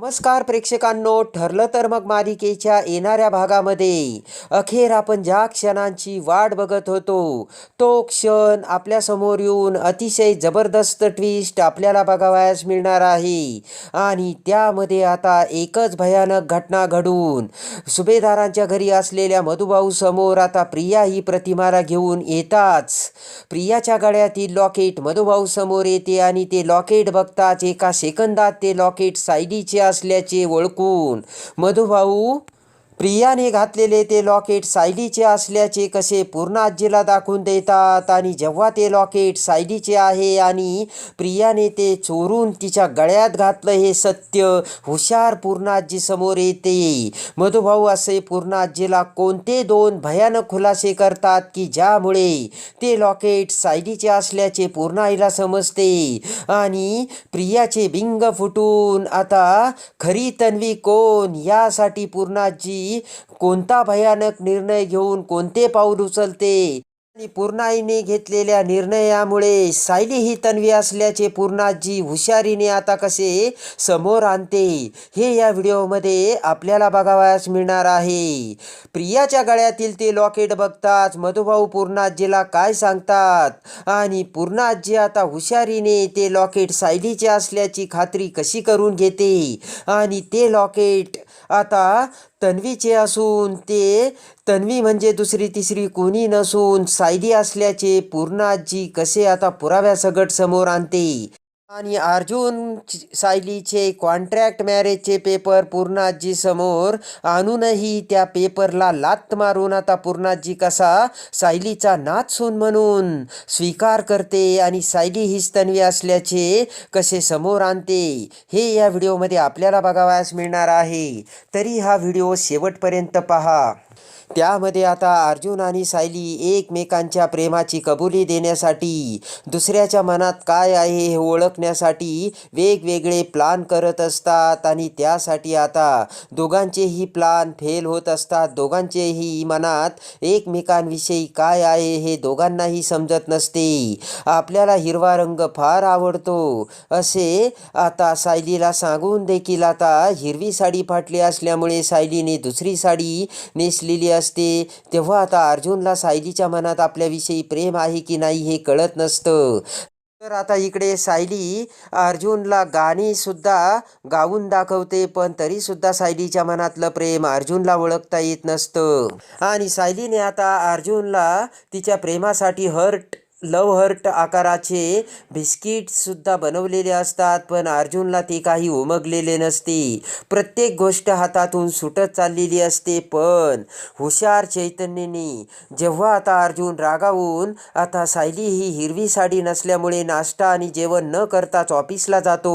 नमस्कार प्रेक्षकांनो ठरलं तर मग मालिकेच्या येणाऱ्या भागामध्ये. अखेर आपण ज्या क्षणांची वाट बघत होतो तो क्षण आपल्यासमोर येऊन अतिशय जबरदस्त ट्विस्ट आपल्याला बघावयास मिळणार आहे. आणि त्यामध्ये आता एकच भयानक घटना घडून सुभेदारांच्या घरी असलेल्या मधुभाऊ समोर आता प्रिया ही प्रतिमाला घेऊन येताच. प्रियाच्या गळ्यातील लॉकेट मधुभाऊ समोर येते आणि ते लॉकेट बघताच एका सेकंदात ते लॉकेट सायडीच्या असल्याचे ओळखून. मधुभाऊ प्रियाने घातलेले ते लॉकेट सायलीचे असल्याचे कसे पूर्ण आजीला दाखवून देतात? आणि जेव्हा ते लॉकेट सायलीचे आहे आणि प्रियाने ते चोरून तिच्या गळ्यात घातलं हे सत्य हुशार पूर्ण आजी समोर येते. मधुभाऊ असे पूर्ण आजीला कोणते दोन भयानक खुलासे करतात की ज्यामुळे ते लॉकेट सायलीचे असल्याचे पूर्ण आईला समजते? आणि प्रियाचे बिंग फुटून आता खरी तन्वी कोण? यासाठी पूर्णाजी कोणता भयानक निर्णय घेऊन कोणते पाऊल उचलते? आणि पूर्णाईने घेतलेल्या निर्णयामुळे सायली ही तन्वी असल्याचे पूर्णाजी हुशारीने आता कसे समोर आणते हे या व्हिडिओमध्ये आपल्याला बघावयास मिळणार आहे. प्रियाच्या गळ्यातील ते लॉकेट बघताच मधुभाऊ पूर्णाजीला काय सांगतात? आणि पूर्णाजी आता हुशारीने ते लॉकेट सायलीचे असल्याची खात्री कशी करून घेते? आणि ते लॉकेट आता तन्वीचे असून ते तन्वी म्हणजे दुसरी तिसरी कोणी नसून सायली असल्याचे पूर्णाजी कसे आता पुराव्यासकट समोर आणते? आणि अर्जुन सायलीचे कॉन्ट्रॅक्ट मॅरेजचे पेपर पूर्णाजी समोर आणूनही त्या पेपरला लात मारून आता पूर्णाजी कसा सायलीचा नाच सून म्हणून स्वीकार करते आणि सायली हीच तन्वी असल्याचे कसे समोर आणते हे या व्हिडिओमध्ये आपल्याला बघावयास मिळणार आहे. तरी हा व्हिडिओ शेवटपर्यंत पहा. त्यामध्ये आता अर्जुन आणि सायली एकमेकांच्या प्रेमाची कबुली देण्यासाठी दुसऱ्याच्या मनात काय आहे हे ओळखण्यासाठी वेगवेगळे प्लान करत असतात आणि त्यासाठी आता दोघांचेही प्लान फेल होत असतात. दोघांचेही मनात एकमेकांविषयी काय आहे हे दोघांनाही समजत नसते. आपल्याला हिरवा रंग फार आवडतो. असे आता सायलीला सांगून देखील आता हिरवी साडी फाटली असल्यामुळे सायलीने दुसरी साडी नेसलेली असते तेव्हा आता अर्जुनला सायलीच्या मनात आपल्याविषयी प्रेम आहे की नाही हे कळत नसतं. तर आता इकडे सायली अर्जुनला गाणीसुद्धा गाऊन दाखवते पण तरीसुद्धा सायलीच्या मनातलं प्रेम अर्जुनला ओळखता येत नसतं. आणि सायलीने आता अर्जुनला तिच्या प्रेमासाठी हर्ट लव हर्ट आकाराचे बिस्किटसुद्धा बनवलेले असतात पण अर्जुनला ते काही उमगलेले नसते. प्रत्येक गोष्ट हातातून सुटत चाललेली असते पण हुशार चैतन्यने जेव्हा आता अर्जुन रागावून आता सायली ही हिरवी साडी नसल्यामुळे नाश्ता आणि जेवण न करताच ऑफिसला जातो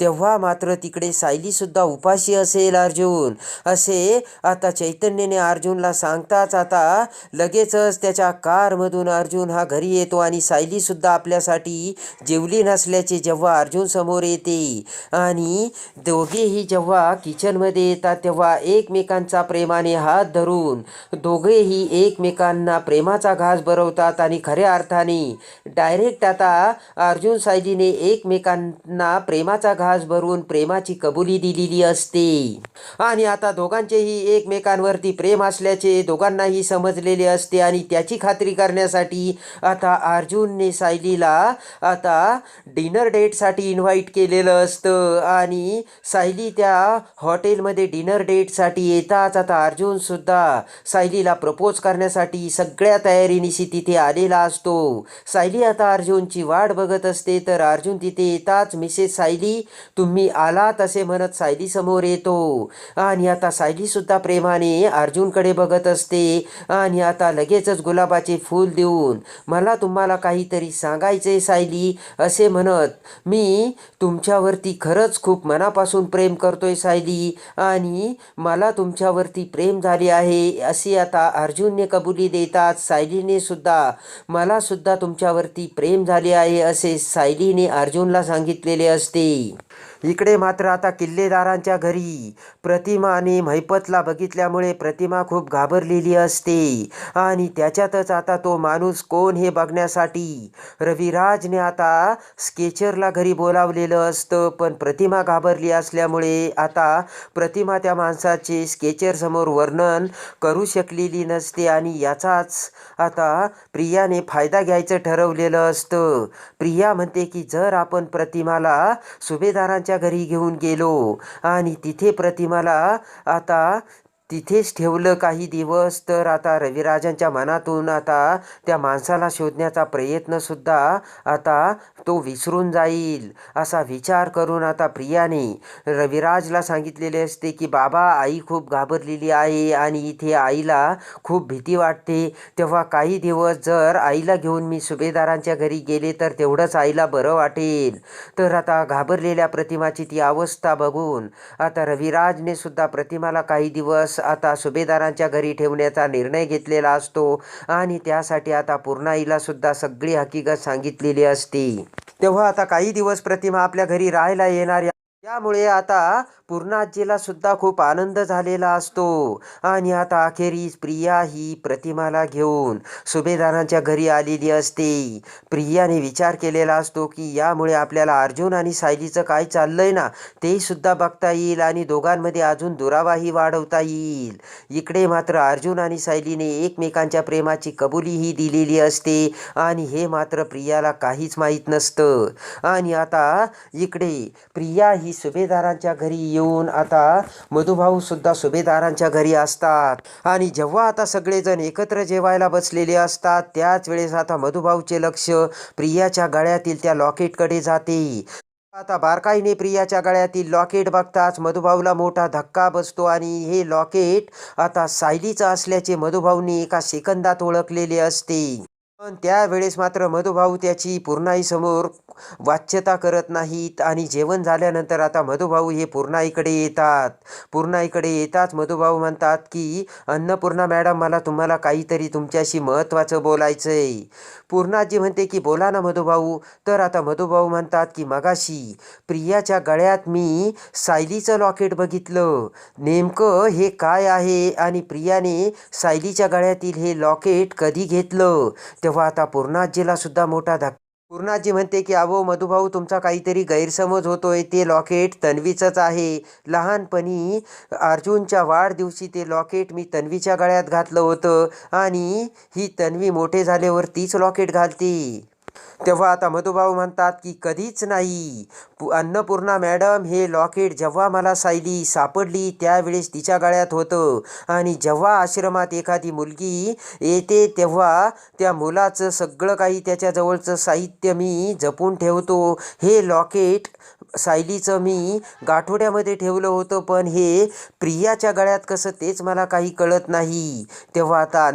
तेव्हा मात्र तिकडे सायलीसुद्धा उपाशी असेल अर्जुन. असे आता चैतन्यने अर्जुनला सांगताच आता लगेचच त्याच्या कारमधून अर्जुन हा घरी येतो आणि सायलीसुद्धा आपल्यासाठी जेवली नसल्याचे जेव्हा अर्जुन समोर येते आणि दोघेही जेव्हा किचनमध्ये येतात तेव्हा एकमेकांचा प्रेमाने हात धरून दोघेही एकमेकांना प्रेमाचा घास भरवतात आणि खऱ्या अर्थाने डायरेक्ट आता अर्जुन सायलीने एकमेकांना प्रेमाचा घास भरून प्रेमाची कबुली दिलेली असते. आणि आता दोघांचेही एकमेकांवरती प्रेम असल्याचे दोघांनाही समजलेले असते आणि त्याची खात्री करण्यासाठी आता अर्जुनने सायलीला आता डिनर डेटसाठी इन्व्हाइट केलेलं असतं आणि सायली त्या हॉटेलमध्ये डिनर डेटसाठी येताच आता अर्जुनसुद्धा सायलीला प्रपोज करण्यासाठी सगळ्या तयारीनिशी तिथे आलेला असतो. सायली आता अर्जुनची वाट बघत असते तर अर्जुन तिथे येताच मिसेस सायली तुम्ही आलात असे म्हणत सायली समोर येतो. आणि आता सायलीसुद्धा प्रेमाने अर्जुनकडे बघत असते आणि आता लगेचच गुलाबाचे फूल देऊन मला तुम्हाला काहीतरी सांगायचे सायली असे म्हणत मी तुमच्यावरती खरंच खूप मनापासून प्रेम करतोय सायली आणि मला तुमच्यावरती प्रेम झाले आहे असे आता अर्जुनने कबुली देतात. सायलीने सुद्धा मला सुद्धा तुमच्यावरती प्रेम झाले आहे असे सायलीने अर्जुनला सांगितलेले असते. इकडे मात्र आता किल्लेदारांच्या घरी. प्रतिमा आणि महिपतला बघितल्यामुळे प्रतिमा खूप घाबरलेली असते. आणि त्याच्यातच आता तो माणूस कोण हे बघण्यासाठी? रविराजने आता स्केचरला घरी बोलावलेलं असतं पण प्रतिमा घाबरली असल्यामुळे आता प्रतिमा त्या माणसाचे स्केचरसमोर वर्णन करू शकलेली नसते आणि याचाच आता प्रियाने फायदा घ्यायचं ठरवलेलं असतं. प्रिया म्हणते की जर आपण प्रतिमाला सुभेदारांच्या घरी घेऊन गेलो. आणि तिथे प्रतिमाला आता तिथेच ठेवलं काही दिवस तर आता रविराजांच्या मनातून आता त्या माणसाला शोधण्याचा प्रयत्नसुद्धा आता तो विसरून जाईल असा विचार करून आता प्रियाने रविराजला सांगितलेले असते की बाबा आई खूप घाबरलेली आहे आणि इथे आईला खूप भीती वाटते. तेव्हा काही दिवस जर आईला घेऊन मी सुभेदारांच्या घरी गेले तर तेवढंच आईला बरं वाटेल. तर आता घाबरलेल्या प्रतिमाची ती अवस्था बघून आता रविराजने सुद्धा प्रतिमाला काही दिवस आता सुभेदारांच्या घरी ठेवण्याचा निर्णय घेतलेला असतो आणि त्यासाठी आता पूर्णाईला सुद्धा सगळी हकीकत सांगितलेली असती. तेव्हा आता काही दिवस प्रतिमा आपल्या घरी राहायला येणार त्यामुळे आता पूर्ण आजीला सुद्धा खूप आनंद झालेला असतो. आणि आता अखेरीस प्रिया ही प्रतिमाला घेऊन सुभेदारांच्या घरी आलेली असते. प्रियाने विचार केलेला असतो की यामुळे आपल्याला अर्जुन आणि सायलीचं काय चाललंय ना ते सुद्धा बघता येईल आणि दोघांमध्ये अजून दुरावाही वाढवता येईल. इकडे मात्र अर्जुन आणि सायलीने एकमेकांच्या प्रेमाची कबुलीही दिलेली असते आणि हे मात्र प्रियाला काहीच माहीत नसतं. आणि आता इकडे प्रिया ही सुभेदारांच्या घरी येऊन आता मधुभाऊ सुद्धा सुभेदारांच्या घरी असतात. आणि जेव्हा आता सगळेजण एकत्र जेवायला बसलेले असतात त्याच वेळेस आता मधुभाऊचे लक्ष प्रियाच्या गळ्यातील त्या लॉकेटकडे जाते. आता बारकाईने प्रियाच्या गळ्यातील लॉकेट बघताच मधुभाऊला मोठा धक्का बसतो आणि हे लॉकेट आता सायलीचं असल्याचे मधुभाऊने एका सेकंदात ओळखलेले असते. पण त्यावेळेस मात्र मधुभाऊ त्याची पूर्णाईसमोर वाच्यता करत नाहीत आणि जेवण झाल्यानंतर आता मधुभाऊ हे पूर्णाईकडे येतात. पूर्णाईकडे येताच मधुभाऊ म्हणतात की अन्नपूर्णा मॅडम मला तुम्हाला काहीतरी तुमच्याशी महत्त्वाचं बोलायचं आहे पूर्णाजी म्हणते की बोला ना मधुभाऊ. तर आता मधुभाऊ म्हणतात की मगाशी प्रियाच्या गळ्यात मी सायलीचं लॉकेट बघितलं. नेमकं हे काय आहे? आणि प्रियाने सायलीच्या गळ्यातील हे लॉकेट कधी घेतलं? तेव्हा आता पूर्णाजीला सुद्धा मोठा धक्का. पूर्णाजी म्हणते की अहो मधुभाऊ तुमचा काहीतरी गैरसमज होतोय. ते लॉकेट तन्वीचंच आहे. लहानपणी अर्जुनच्या वाढदिवशी ते लॉकेट मी तन्वीच्या गळ्यात घातलं होतं आणि ही तन्वी मोठे झाल्यावर तीच लॉकेट घालते. तेव्हा आता मधुभाऊ म्हणतात की कधीच नाही. अन्नपूर्णा मॅडम हे लॉकेट जेव्हा मला सायली सापडली त्यावेळेस तिच्या गळ्यात होतं. आणि जेव्हा आश्रमात एखादी मुलगी येते तेव्हा त्या मुलाचं सगळं काही त्याच्याजवळचं साहित्य मी जपून ठेवतो. हे लॉकेट सायलीचं मी गाठोड्यामध्ये ठेवलं होतं पण हे प्रियाच्या गळ्यात कसं तेच मला काही कळत नाही. तेव्हा आता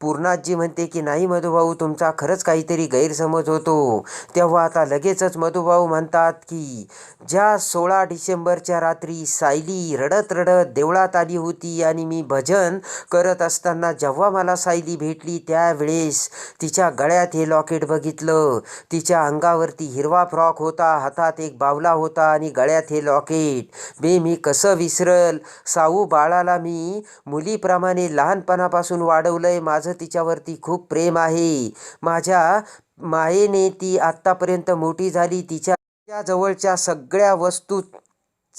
पूर्णाजी म्हणते की नाही मधुभाऊ तुमचा खरंच काहीतरी गैरसमज होतो. तेव्हा आता लगेचच मधुभाऊ म्हणतात की ज्या सोळा डिसेंबरच्या रात्री सायली रडत रडत देवळात आली होती आणि मी भजन करत असताना जेव्हा मला सायली भेटली त्यावेळेस तिच्या गळ्यात हे लॉकेट बघितलं. तिच्या अंगावरती हिरवा फ्रॉक होता हातात एक बावला होता आणि गळ्यात हे लॉकेट. बे मी कसं विसरल? साऊ बाळाला मी मुलीप्रमाणे लहानपणापासून वाढवलंय माझं तिच्यावरती खूप प्रेम आहे. माझ्या मायेने ती आत्तापर्यंत मोठी झाली. तिच्या जवळच्या सगळ्या वस्तू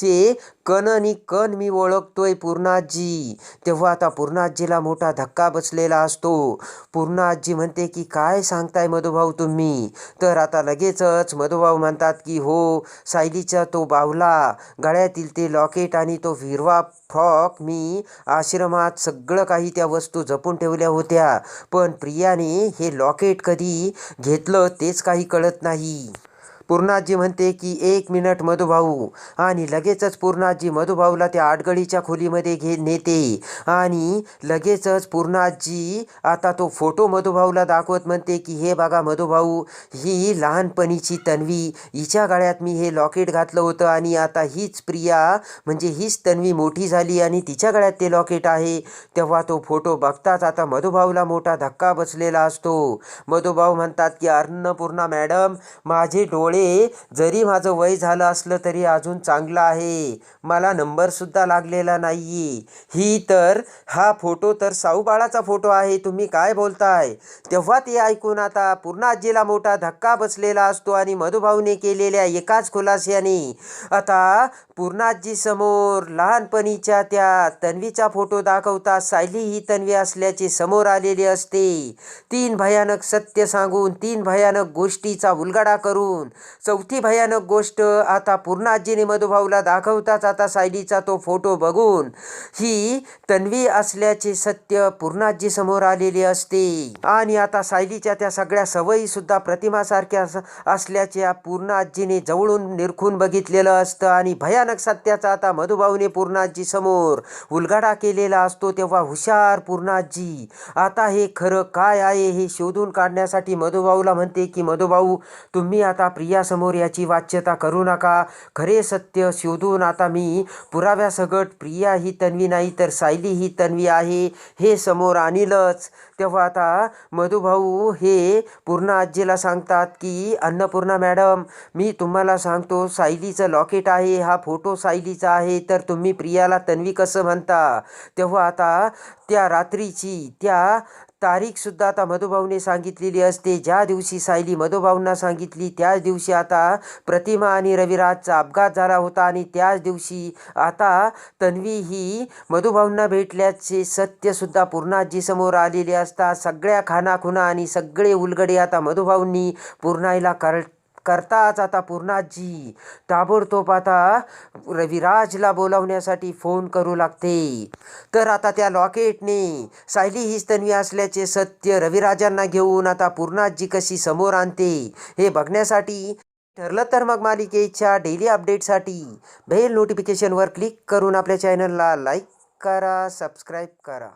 चे कण आणि कण मी ओळखतोय पूर्णाजी. तेव्हा आता पूर्णाजीला मोठा धक्का बसलेला असतो. पूर्णाजी म्हणते की काय सांगताय मधुभाऊ तुम्ही? तर आता लगेचच मधुभाऊ म्हणतात की हो सायलीचा तो बावला. गळ्यातील ते लॉकेट आणि तो हिरवा फ्रॉक मी आश्रमात सगळं काही त्या वस्तू जपून ठेवल्या होत्या. पण प्रियाने हे लॉकेट कधी घेतलं तेच काही कळत नाही. पूर्णाजी म्हणते की एक मिनिट मधुभाऊ आणि लगेचच पूर्णाजी मधुभाऊला त्या आडगळीच्या खोलीमध्ये घे नेते. आणि लगेचच पूर्णाजी आता तो फोटो मधुभाऊला दाखवत म्हणते की हे बघा मधुभाऊ ही लहानपणीची तन्वी. हिच्या गळ्यात मी हे लॉकेट घातलं होतं आणि आता हीच प्रिया म्हणजे हीच तन्वी मोठी झाली आणि तिच्या गळ्यात ते लॉकेट आहे. तेव्हा तो फोटो बघताच आता मधुभाऊला मोठा धक्का बसलेला असतो. मधुभाऊ म्हणतात की अन्नपूर्णा मॅडम माझे डोळे हे जरी माझं वय झालं असलं तरी अजून चांगलं आहे. मला नंबरसुद्धा लागलेला नाही ही तर हा फोटो तर साऊबाळाचा फोटो आहे. तुम्ही काय बोलताय? तेव्हा ते ऐकून आता पूर्ण आजीला मोठा धक्का बसलेला असतो आणि मधुभाऊने केलेल्या एकाच खुलास्याने. आता पूर्णाजी समोर लहानपणीच्या त्या तन्वीचा फोटो दाखवता सायली ही तन्वी असल्याचे समोर आलेले असते. तीन भयानक सत्य सांगून तीन भयानक गोष्टीचा उलगडा करून चौथी भयानक गोष्ट आता पूर्णाजीने मधुभाऊला दाखवताच आता सायलीचा तो फोटो बघून. ही तन्वी असल्याचे सत्य पूर्णाजी समोर आलेले असते. आणि आता सायलीच्या त्या सगळ्या सवयी सुद्धा प्रतिमासारख्या असल्याच्या पूर्ण आजीने जवळून निरखून बघितलेलं असतं. आणि भयानक सत्याचा आता मधुभाऊने पूर्णाजी समोर उलगडा केलेला असतो तेव्हा हुशार पूर्णाजी आता हे खरं काय आहे हे शोधून काढण्यासाठी मधुभाऊला म्हणते की मधुभाऊ तुम्ही आता प्रिया प्रियासमोर याची वाच्यता करू नका. खरे सत्य शोधून आता मी पुराव्यासकट प्रिया ही तन्वी नाही तर सायली ही तन्वी आहे. हे समोर आणीलच. तेव्हा आता मधुभाऊ हे पूर्ण आजीला सांगतात की अन्नपूर्णा मॅडम मी तुम्हाला सांगतो सायलीचं लॉकेट आहे हा फोटो सायलीचा आहे तर तुम्ही प्रियाला तन्वी कसं म्हणता? तेव्हा आता त्या रात्रीची त्या तारीखसुद्धा आता मधुभाऊने सांगितलेली असते. ज्या दिवशी सायली मधुभाऊंना सांगितली त्याच दिवशी आता प्रतिमा आणि रविराजचा अपघात झाला होता आणि त्याच दिवशी आता तन्वी ही मधुभाऊंना भेटल्याचे सत्यसुद्धा पूर्णाजीसमोर आलेले असतात सगळ्या खानाखुना आणि सगळे उलगडे आता मधुभाऊंनी पूर्णाईला कर करताच आता पूर्णाजी. ताबडतोब आता रविराजला बोलावण्यासाठी फोन करू लागते. तर आता त्या लॉकेटने सायली हीच तन्वी असल्याचे सत्य रविराजांना घेऊन आता पूर्णाजी कशी समोर आणते हे बघण्यासाठी ठरलं तर मग मालिकेच्या डेली अपडेटसाठी बेल नोटिफिकेशनवर क्लिक करून आपल्या चॅनलला लाईक करा सबस्क्राईब करा.